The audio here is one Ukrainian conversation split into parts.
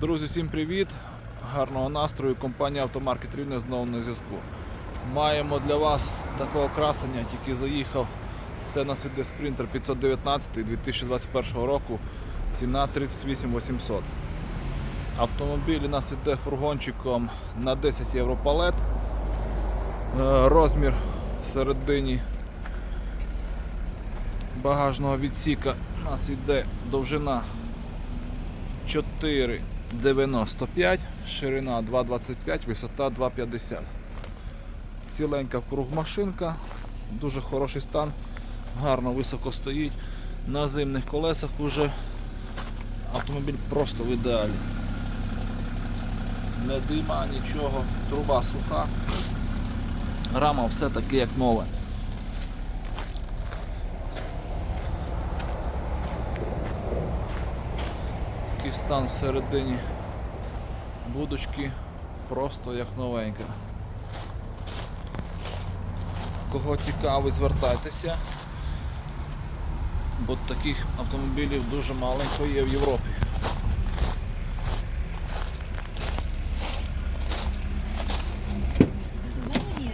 Друзі, всім привіт! Гарного настрою. Компанія Автомаркет Рівне знову на зв'язку. Маємо для вас такого красення, тільки заїхав. Це нас іде спринтер 519 2021 року. Ціна 38 800. Автомобіль у нас іде фургончиком на 10 євро палет. Е, Розмір всередині багажного відсіка у нас іде довжина 4,95, ширина 2,25, висота 2,50. Ціленька круг машинка, дуже хороший стан, гарно високо стоїть. На зимних колесах уже автомобіль просто в ідеалі. Не дима, нічого, труба суха. Рама все таки як нове. Такий стан всередині будочки просто як новенька. Кого цікавить, звертайтеся, бо таких автомобілів дуже маленько є в Європі.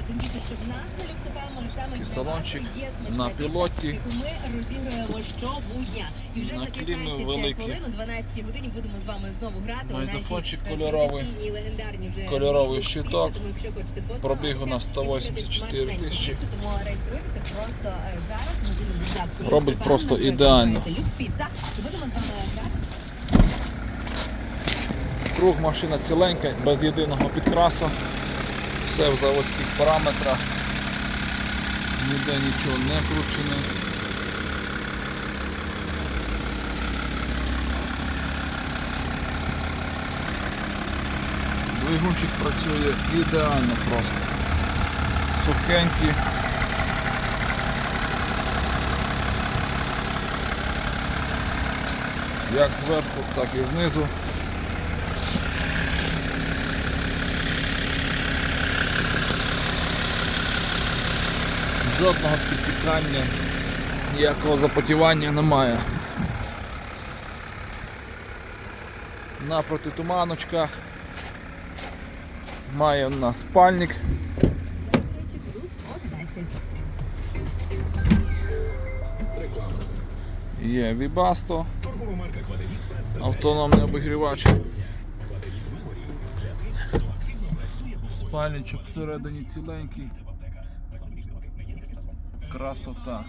Більше, нас І салончик на пілоті. ми розігруємо щобудня. І вже за 15 великі. хвилин, о 12 годині будемо з вами знову грати у кольоровий. традиційні легендарні вже Кольоровий щиток. Тому якщо хочете Пробіг у нас познайомитися 184 тисячі. Тому реєструйтеся просто е, зараз додатку. Робить просто ідеально. Будемо з вами грати. Круг машина ціленька, без єдиного підкрасу. Все в заводських параметрах. Ніде нічого не кручене. Двигунчик працює ідеально просто. Сухенький. Як зверху, так і знизу. Жодного підпікання, ніякого запотівання немає. На протитуманочках має у нас спальник, є Вібасто, автономний обігрівач. Спальничок всередині ціленький. Красота.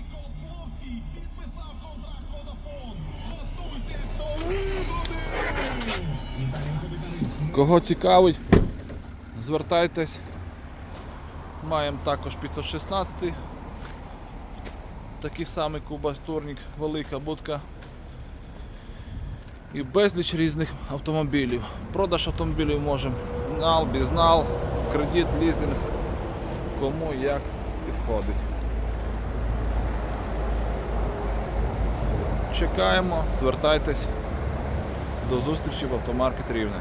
Кого цікавить, звертайтесь. Маємо також 516. Такий самий кубатурник, велика будка. І безліч різних автомобілів. Продаж автомобілів можемо нал, бізнал, в кредит, лізинг. Кому як підходить. Чекаємо, звертайтесь. До зустрічі в автомаркет Рівне.